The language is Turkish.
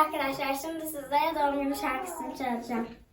arkadaşlar. Şimdi sizlere doğum günü şarkısını çalacağım.